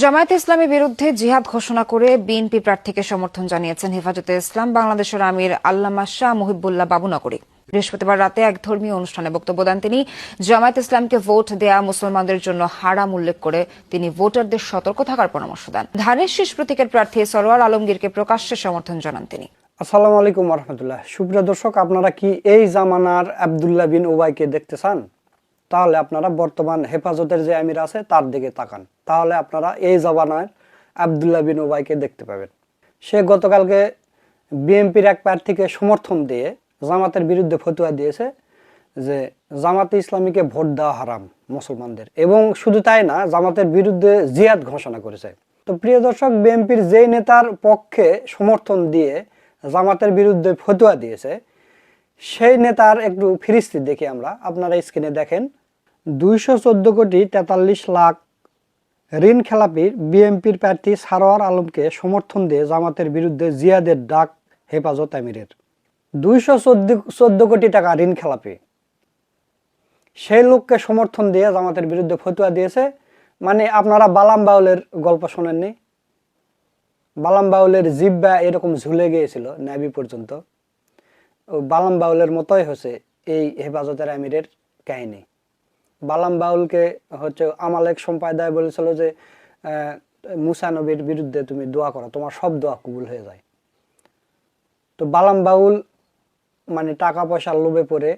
জামায়াতে ইসলামের বিরুদ্ধে জিহাদ ঘোষণা করে বিএনপি প্রার্থীকে সমর্থন জানিয়েছেন হেফাজতে ইসলাম, বাংলাদেশের আমির আল্লামা শাহ মুহিবুল্লাহ বাবুনগরী। বৃহস্পতিবার রাতে এক ধর্মীয় অনুষ্ঠানে বক্তব্য দেন তিনি। জামায়াত ইসলামকে ভোট দেয়া মুসলমানদের জন্য হারাম উল্লেখ করে তিনি ভোটারদের সতর্ক থাকার পরামর্শ দেন। ধানের শীষ প্রতীকের প্রার্থী সরোয়ার আলমগীরকে প্রকাশ্যে সমর্থন জানান তিনি। আসসালামু আলাইকুম রহমতুল্লাহ। সুপ্রিয় দর্শক, আপনারা কি এই জামানার আবদুল্লাহ বিন ওবাইকে দেখতে চান? তাহলে আপনারা বর্তমান হেফাজতের যে আমির আছে, তার দিকে তাকান। তাহলে আপনারা এই জামানার আবদুল্লাহ বিন ওবাইকে দেখতে পাবেন। সে গতকালকে বিএনপির এক প্রার্থীকে সমর্থন দিয়ে জামাতের বিরুদ্ধে ফতুয়া দিয়েছে যে জামাতে ইসলামীকে ভোট দেওয়া হারাম মুসলমানদের। এবং শুধু তাই না, জামাতের বিরুদ্ধে জিয়াদ ঘোষণা করেছে। তো প্রিয় দর্শক, বিএনপির যেই নেতার পক্ষে সমর্থন দিয়ে জামাতের বিরুদ্ধে ফতুয়া দিয়েছে, সেই নেতার একটু ফিরিস্তি দেখি আমরা। আপনারা স্ক্রিনে দেখেন দুইশো চোদ্দ কোটি তেতাল্লিশ লাখ ঋণ খেলাপির বিএনপির প্রার্থী সারোয়ার আলমকে সমর্থন দিয়ে জামাতের বিরুদ্ধে জিয়াদের ডাক হেফাজত আমিরের। দুইশো চোদ্দ কোটি টাকা ঋণ খেলাপি। সেই লোককে সমর্থন দিয়ে জামাতের বিরুদ্ধে ফতুয়া দিয়েছে। মানে আপনারা বালাম বাউলের গল্প শোনেননি? বালাম বাউলের জিব্বা এরকম ঝুলে গিয়েছিল নাবি পর্যন্ত। বালাম বাউলের মতোই হচ্ছে এই হেফাজতের আমিরের কাহিনী। বালাম বাউলকে হচ্ছে আমালেক সম্প্রদায় বলেছিল যে মুসা নবীর বিরুদ্ধে তুমি দোয়া করো, তোমার সব দোয়া কবুল হয়ে যায়। তো বালাম বাউল মানে টাকা পয়সার লোভে পড়ে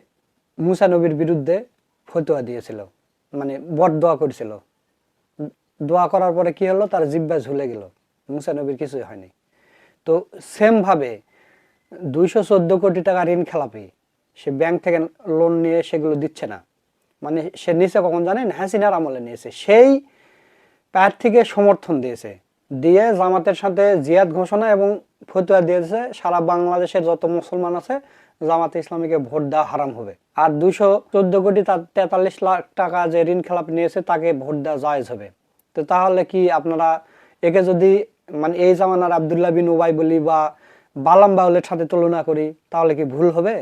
মুসা নবীর বিরুদ্ধে ফতুয়া দিয়েছিল মানে বট দোয়া করেছিল। দোয়া করার পরে কি হলো? তার জিব্বা ঝুলে গেল, মুসা নবীর কিছুই হয়নি। তো সেমভাবে দুইশো চোদ্দ কোটি টাকা ঋণ খেলাপি, সে ব্যাংক থেকে লোন নিয়ে সেগুলো দিচ্ছে না। মানে সে নিচে কখন জানেন? হাসিনার আমলে নিয়েছে। সেই প্রার্থীকে সমর্থন দিয়েছে। দিয়ে জামাতের সাথে জিয়াদ ঘোষণা এবং ফতুয়া দিয়েছে, সারা বাংলাদেশের যত মুসলমান আছে, জামাতে ইসলামীকে ভোট দেওয়া হারাম হবে। আর দুইশো চোদ্দ কোটি তেতাল্লিশ লাখ টাকা যে ঋণ খেলাপ নিয়েছে, তাকে ভোট দেওয়া জায়েজ হবে। তো তাহলে কি আপনারা একে যদি মানে এই জামানার আবদুল্লাহ বিন উবাই বলি বা বালাম বাউলের সাথে তুলনা করি, তাহলে কি ভুল হবে?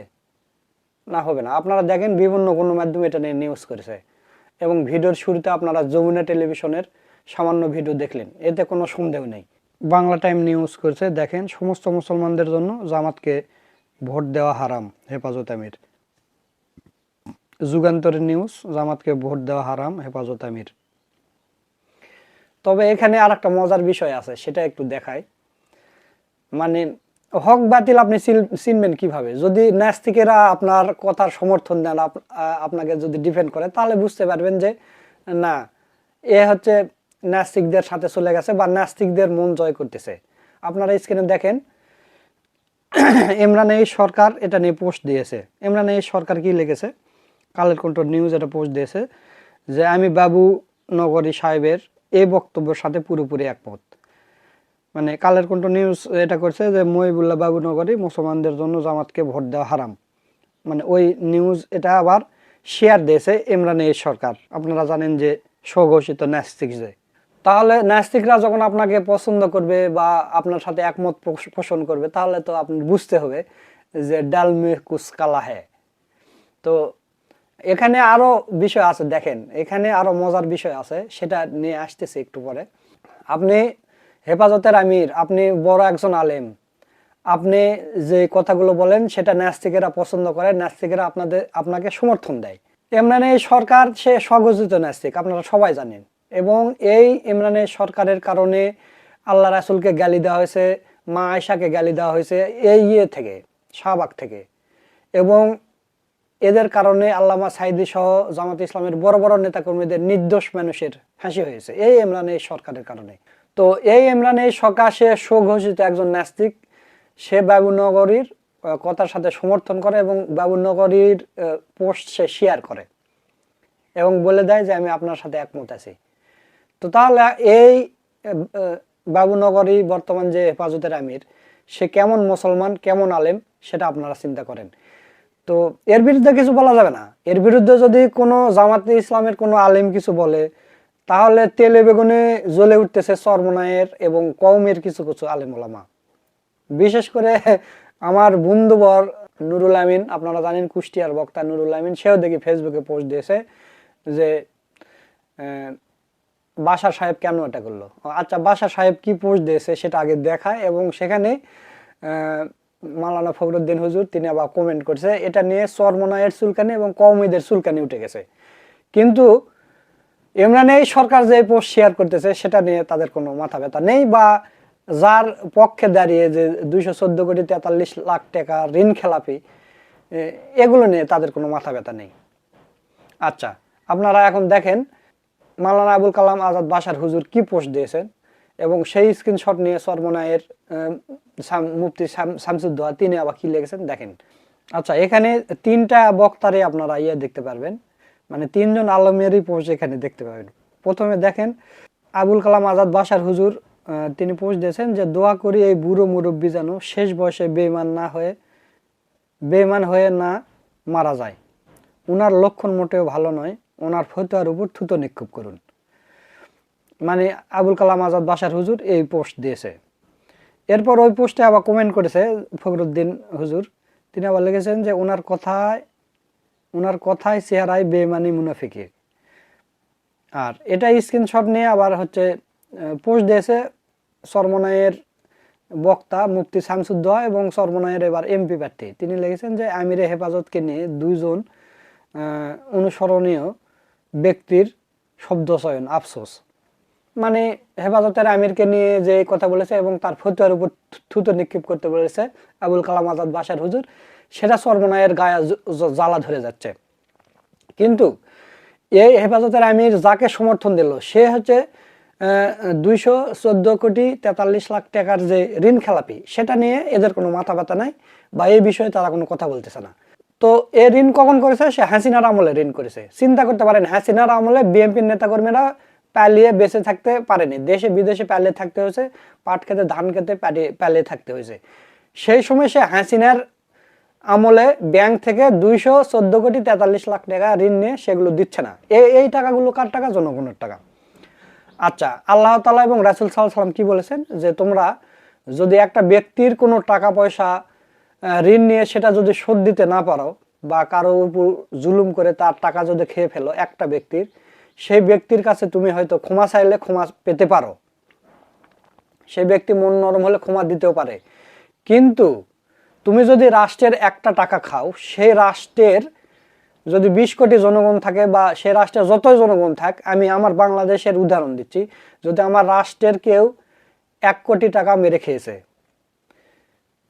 না, হবে না। আপনারা দেখেন বিভিন্ন কোনো মাধ্যমে এটা নিয়ে নিউজ করেছে। এবং ভিডিওর শুরুতে আপনারা যমুনা টেলিভিশনের সামান্য ভিডিও দেখলেন। এতে কোনো সন্দেহ নেই। বাংলা টাইম নিউজ করেছে, দেখেন সমস্ত মুসলমানদের জন্য জামাতকে ভোট দেওয়া হারাম, হেফাজত আমির। যুগান্তরের নিউজ জামাতকে ভোট দেওয়া হারাম, হেফাজত আমির। তবে এখানে আর একটা মজার বিষয় আছে, সেটা একটু দেখায় মানে হক বাতিল আপনি চিনবেন কীভাবে? যদি নাস্তিকেরা আপনার কথার সমর্থন দেন, আপ- আপনাকে যদি ডিফেন্ড করে, তাহলে বুঝতে পারবেন যে না, এ হচ্ছে নাস্তিকদের সাথে চলে গেছে বা নাস্তিকদের মন জয় করতেছে। আপনারা স্ক্রিনে দেখেন, ইমরান এই সরকার এটা নিয়ে পোস্ট দিয়েছে। ইমরান এই সরকার কি লিখেছে? কালের কন্ট্রোল নিউজ এটা পোস্ট দিয়েছে যে, আমি বাবু নগরী সাহেবের এই বক্তব্যের সাথে পুরোপুরি একমত। মানে কালের কণ্ঠ নিউজ এটা করছে যে, মহিবুল্লাহ বাবু নগরী মুসলমানদের জন্য জামাতকে ভোট দেওয়া হারাম। মানে ওই নিউজ এটা আবার শেয়ার দিয়েছে ইমরান এই সরকার। আপনারা জানেন যে স্বঘোষিত নাস্তিক যে। তাহলে নাস্তিকরা যখন আপনাকে পছন্দ করবে বা আপনার সাথে একমত পোষ- পোষণ করবে, তাহলে তো আপনি বুঝতে হবে যে ডাল মে কুস কালা হ্যাঁ তো এখানে আরও বিষয় আছে, দেখেন। এখানে আরও মজার বিষয় আছে, সেটা নিয়ে আসতেছে একটু পরে। আপনি হেফাজতের আমির, আপনি বড় একজন আলেম। আপনি যে কথাগুলো বলেন, সেটা নাস্তিকেরা পছন্দ করে, নাস্তিকেরা আপনাদের, আপনাকে সমর্থন দেয়। ইমরানের সরকার, সে স্বঘোষিত নাস্তিক, আপনারা সবাই জানেন। এবং এই ইমরানের সরকারের কারণে আল্লাহ রাসুলকে গালি দেওয়া হয়েছে, মা আয়সাকে গালি দেওয়া হয়েছে, এই ইয়ে থেকে, শাহবাগ থেকে। এবং এদের কারণে আল্লামা সাইদি সহ জামাত ইসলামের বড় বড় নেতাকর্মীদের নির্দোষ মানুষের ফাঁসি হয়েছে। এই ইমরান এই সরকারের কারণে। তো এই ইমরান এই সকাশে সুঘোষিত একজন নাস্তিক, সে বাবুনগরীর কথার সাথে সমর্থন করে এবং বাবুনগরীর পোস্ট সে শেয়ার করে এবং বলে দেয় যে আমি আপনার সাথে একমত আছি। তো তাহলে এই বাবুনগরী বর্তমান যে হেফাজতের আমির, সে কেমন মুসলমান, কেমন আলেম, সেটা আপনারা চিন্তা করেন। তো এর বিরুদ্ধে কিছু বলা যাবে না। এর বিরুদ্ধে যদি কোনো জামাতে ইসলামের কোনো আলেম কিছু বলে তাহলে তেলে বেগুনে জ্বলে উঠতেছে চরমনায়ের এবং কওমের কিছু কিছু আলেম ওলামা বিশেষ করে আমার বন্ধুবর নুরুল আমিন আপনারা জানেন কুষ্টিয়ার বক্তা নুরুল আমিন সেও দেখি ফেসবুকে পোস্ট দিয়েছে যে বাসা সাহেব কেন এটা করল? আচ্ছা বাসা সাহেব কি পোস্ট দিয়েছে সেটা আগে দেখায় এবং সেখানে আহ, মাওলানা ফখরুদ্দিন হুজুর তিনি আবার কমেন্ট করছে এটা নিয়ে চরমনায়ের চুলকানি এবং কওমিদের চুলকানি উঠে গেছে। কিন্তু ইমরান এই সরকার যে পোস্ট শেয়ার করতেছে, সেটা নিয়ে তাদের কোনো মাথা ব্যথা নেই বা যার পক্ষে দাঁড়িয়ে যে দুইশো চোদ্দ কোটি তেতাল্লিশ লাখ টাকা ঋণ খেলাপি এগুলো নিয়ে তাদের কোনো মাথা ব্যথা নেই। আচ্ছা আপনারা এখন দেখেন মালানা আবুল কালাম আজাদ বাসার হুজুর কি পোস্ট দিয়েছেন এবং সেই স্ক্রিনশট নিয়ে সরমনায়ের মুফতি শাম- শামসুদ্দোহা, তিনি আবার কি লিখেছেন? দেখেন। আচ্ছা এখানে তিনটা বক্তারে আপনারা ইয়ে দেখতে পারবেন। মানে তিনজন আলমেরই পোস্ট এখানে দেখতে পাবেন। প্রথমে দেখেন আবুল কালাম আজাদ বাসার হুজুর তিনি পোস্ট দিয়েছেন যে দোয়া করি এই বুড়ো মুরব্বী যেন শেষ বয়সে বেমান না হয়ে বেমান হয়ে না মারা যায়। ওনার লক্ষণ মোটেও ভালো নয় ওনার ফতোয়ার উপর থুতো নিক্ষেপ করুন। মানে আবুল কালাম আজাদ বাসার হুজুর এই পোস্ট দিয়েছে। এরপর ওই পোস্টে আবার কমেন্ট করেছে ফখরুদ্দিন হুজুর। তিনি আবার লিখেছেন যে ওনার কথায় ওনার কথায় চেহারায় বেমানি মুনাফিকি। আর এটা স্ক্রিনশট নিয়ে আবার হচ্ছে পোস্ট দিয়েছে সরমনায়ের বক্তা মুক্তি শামসুদ্দোহা এবং সরমনায়ের এবার এমপি প্রার্থী। তিনি লিখেছেন যে, আমিরে হেফাজতকে নিয়ে দুইজন অনুসরণীয় ব্যক্তির শব্দ চয়ন, আফসোস। মানে হেফাজতের আমিরকে নিয়ে যে কথা বলেছে এবং তার ফতুয়ার উপর থুতো নিক্ষেপ করতে বলেছে আবুল কালাম আজাদ বাসার হুজুর। সেটা সর্বনায়ের গায়ে জ্বালা ধরে যাচ্ছে। কিন্তু এই হেফাজতের আমির যাকে সমর্থন দিল, সে হচ্ছে দুইশো চোদ্দ কোটি তেতাল্লিশ লাখ টাকার যে ঋণ খেলাপি, সেটা নিয়ে এদের কোনো মাথা ব্যথা নাই বা এই বিষয়ে তারা কোনো কথা বলতেছে না। তো এ ঋণ কখন করেছে? সে হাসিনার আমলে ঋণ করেছে। চিন্তা করতে পারেন, হাসিনার আমলে বিএনপির নেতাকর্মীরা প্যালিয়ে বেঁচে থাকতে পারেনি। দেশে বিদেশে প্যালিয়ে থাকতে হয়েছে, পাট খেতে, ধান খেতে পালিয়ে থাকতে হয়েছে। সেই সময় সে হাসিনার আমলে ব্যাংক থেকে দুইশো চোদ্দ কোটি তেতাল্লিশ লাখ টাকা ঋণ নিয়ে সেগুলো দিচ্ছে না। এই এই টাকাগুলো কার টাকা? জনগণের টাকা। আচ্ছা আল্লাহ তালা এবং রাসুল সাল্লাহ সাল্লাম কি বলেছেন? যে তোমরা যদি একটা ব্যক্তির কোনো টাকা পয়সা ঋণ নিয়ে সেটা যদি শোধ দিতে না পারো বা কারও উপর জুলুম করে তার টাকা যদি খেয়ে ফেলো একটা ব্যক্তির, সেই ব্যক্তির কাছে তুমি হয়তো ক্ষমা চাইলে ক্ষমা পেতে পারো। সেই ব্যক্তি মন নরম হলে ক্ষমা দিতেও পারে। কিন্তু তুমি যদি রাষ্ট্রের একটা টাকা খাও, সেই রাষ্ট্রের যদি বিশ কোটি জনগণ থাকে বা সেই রাষ্ট্রের যতই জনগণ থাক, আমি আমার বাংলাদেশের উদাহরণ দিচ্ছি, যদি আমার রাষ্ট্রের কেউ এক কোটি টাকা মেরে খেয়েছে,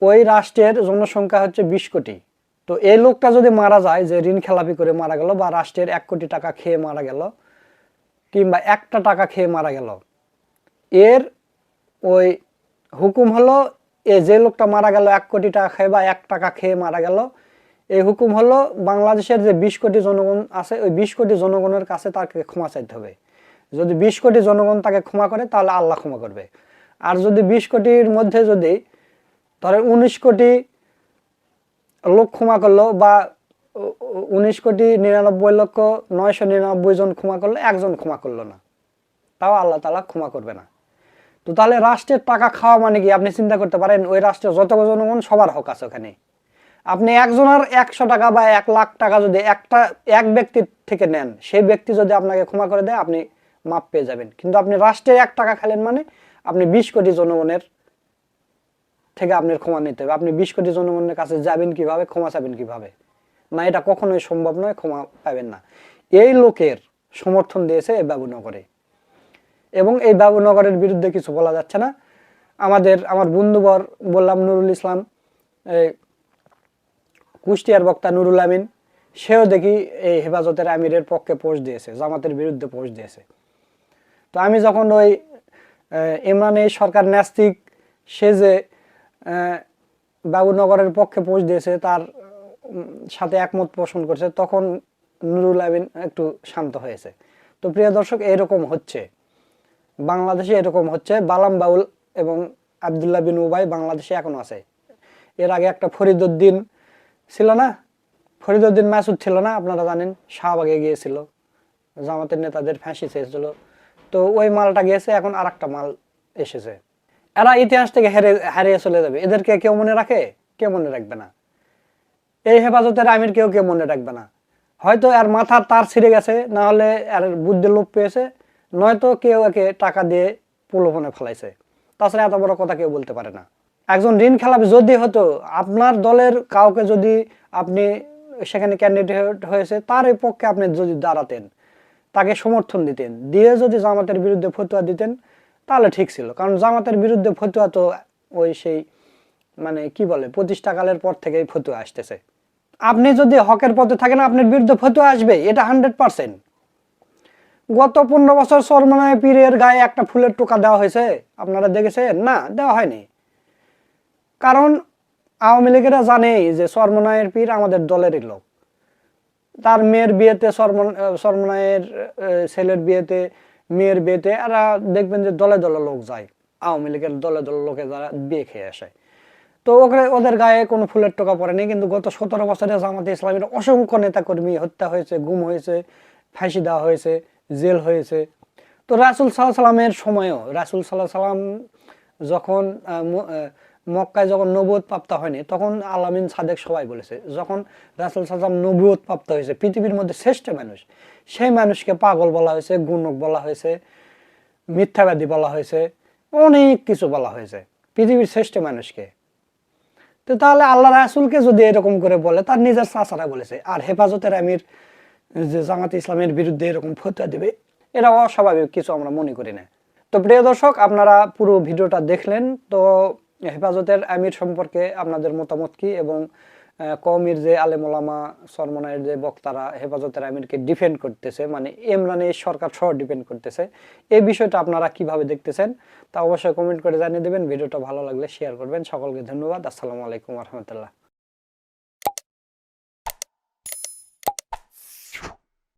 ওই রাষ্ট্রের জনসংখ্যা হচ্ছে বিশ কোটি। তো এই লোকটা যদি মারা যায়, যে ঋণ খেলাপি করে মারা গেল বা রাষ্ট্রের এক কোটি টাকা খেয়ে মারা গেল, কিংবা একটা টাকা খেয়ে মারা গেল, এর ওই হুকুম হলো এ যে লোকটা মারা গেল, এক কোটি টাকা খেয়ে বা এক টাকা খেয়ে মারা গেল এই হুকুম হলো বাংলাদেশের যে বিশ কোটি জনগণ আছে, ওই বিশ কোটি জনগণের কাছে তাকে ক্ষমা চাইতে হবে। যদি বিশ কোটি জনগণ তাকে ক্ষমা করে, তাহলে আল্লাহ ক্ষমা করবে। আর যদি বিশ কোটির মধ্যে যদি ধরেন উনিশ কোটি লোক ক্ষমা করল বা উনিশ কোটি নিরানব্বই লক্ষ নয়শো নিরানব্বই জন ক্ষমা করল, একজন ক্ষমা করল না। তাও আল্লাহ তালা ক্ষমা করবে না। তো তাহলে রাষ্ট্রের টাকা খাওয়া মানে কি? আপনি চিন্তা করতে পারেন, ওই রাষ্ট্রের যত জনগণ, সবার হক আছে ওখানে। আপনি একজনের একশো টাকা বা এক লাখ টাকা যদি একটা, এক ব্যক্তির থেকে নেন, সেই ব্যক্তি যদি আপনাকে ক্ষমা করে দেয়, আপনি মাপ পেয়ে যাবেন। কিন্তু আপনি রাষ্ট্রের এক টাকা খেলেন মানে আপনি বিশ কোটি জনগণের থেকে আপনার ক্ষমা নিতে হবে। আপনি বিশ কোটি জনগণের কাছে যাবেন কীভাবে, ক্ষমা চাবেন কীভাবে? না, এটা কখনোই সম্ভব নয়, ক্ষমা পাবেন না। এই লোকের সমর্থন দিয়েছে এই বাবুনগরে। এবং এই বাবুনগরের বিরুদ্ধে কিছু বলা যাচ্ছে না। আমাদের, আমার বন্ধুবর বললাম, নুরুল ইসলাম কুষ্টিয়ার বক্তা নুরুল আমিন, সেও দেখি এই হেফাজতের আমিরের পক্ষে পোস্ট দিয়েছে, জামাতের বিরুদ্ধে পোস্ট দিয়েছে। তো আমি যখন ওই ইমরান সরকার ন্যাস্তিক সে যে বাবুনগরের পক্ষে পোস্ট দিয়েছে, তার সাথে একমত পোষণ করছে, তখন নুরুল আমিন একটু শান্ত হয়েছে। তো প্রিয় দর্শক, এরকম হচ্ছে। বাংলাদেশে এরকম হচ্ছে। বালাম বাউল এবং আবদুল্লাহ বিন উবাই বাংলাদেশে এখন আছে। এর আগে একটা ফরিদুদ্দিন ছিল না? ফরিদুদ্দিন মাসুদ ছিল না? আপনারা জানেন, শাহবাগে গিয়েছিল। জামাতের নেতাদের ফাঁসি চেয়েছিল। তো ওই মালটা গিয়েছে, এখন আর একটা মাল এসেছে। এরা ইতিহাস থেকে হেরে, হারিয়ে চলে যাবে। এদেরকে কেউ মনে রাখে? কেউ মনে রাখবে না। এই হেফাজতের আমির কেউ কেউ মনে রাখবে না। হয়তো এর মাথার তার ছিঁড়ে গেছে, না হলে এর বুদ্ধি লোপ পেয়েছে। নয়তো কেউ একে টাকা দিয়ে প্রলোভনে ফেলাইছে। তাছাড়া এত বড় কথা কেউ বলতে পারে না। একজন ঋণ খেলাপি যদি হতো, আপনার দলের কাউকে যদি আপনি সেখানে ক্যান্ডিডেট হয়েছে তার পক্ষে আপনি যদি দাঁড়াতেন, তাকে সমর্থন দিতেন, দিয়ে যদি জামাতের বিরুদ্ধে ফতুয়া দিতেন, তাহলে ঠিক ছিল। কারণ জামাতের বিরুদ্ধে ফতুয়া তো ওই সেই মানে কি বলে, প্রতিষ্ঠাকালের পর থেকেই ফতুয়া আসতেছে। আপনি যদি হকের পথে থাকেন, আপনার বিরুদ্ধে ফতুয়া আসবে এটা হান্ড্রেড পার্সেন্ট গত পনেরো বছর সরমনায় পীরের গায়ে একটা ফুলের টোকা দেওয়া হয়েছে। আপনারা দেখেছেন? না, দেওয়া হয়নি। কারণ আওয়ামী লীগেরা জানেই যে সরমনায়ের পীর আমাদের দলেরই লোক। তার মেয়ের বিয়েতে সরমনায়ের ছেলের বিয়েতে, মেয়ের বিয়েতে এরা দেখবেন যে দলে দলে লোক যায়। আওয়ামী লীগের দলে দলে লোকে যারা বিয়ে খেয়ে আসে। তো ওখানে ওদের গায়ে কোনো ফুলের টোকা পড়েনি। কিন্তু গত সতেরো বছরে জামাতে ইসলামের অসংখ্য নেতাকর্মী হত্যা হয়েছে, গুম হয়েছে, ফাঁসি দেওয়া হয়েছে। জেল হয়েছে। তো রাসুল সাল্লাহ সাল্লামের সময়ও, রাসুল সাল্লাহ সাল্লাম যখন মক্কায় যখন নবুয়ত প্রাপ্ত হয়নি, তখন আলামিন সাদেক সবাই বলেছে, যখন রাসুল সাল্লাম নবুয়ত প্রাপ্ত হয়েছে, পৃথিবীর মধ্যে শ্রেষ্ঠ মানুষ, সেই মানুষকে পাগল বলা হয়েছে, গুণক বলা হয়েছে, মিথ্যাবাদী বলা হয়েছে, অনেক কিছু বলা হয়েছে, পৃথিবীর শ্রেষ্ঠ মানুষকে। তো তাহলে আল্লাহ রাসুলকে যদি এরকম করে বলে, তার নিজের চাচারা বলেছে, আর হেফাজতের আমির যে জামাত ইসলামের বিরুদ্ধে এরকম ফতুয়া দেবে এটা অস্বাভাবিক কিছু আমরা মনে করি না। তো প্রিয় দর্শক আপনারা পুরো ভিডিওটা দেখলেন তো হেফাজতের আমির সম্পর্কে আপনাদের মতামত কি এবং আহ, কওমির যে আলেমোলামা সরমনায়ের যে বক্তারা হেফাজতের আমিরকে ডিফেন্ড করতেছে মানে ইমরানে সরকার সহ ডিপেন্ড করতেছে এই বিষয়টা আপনারা কীভাবে দেখতেছেন তা অবশ্যই কমেন্ট করে জানিয়ে দেবেন। ভিডিওটা ভালো লাগলে শেয়ার করবেন। সকলকে ধন্যবাদ। আসসালামু আলাইকুম রহমতুল্লাহ।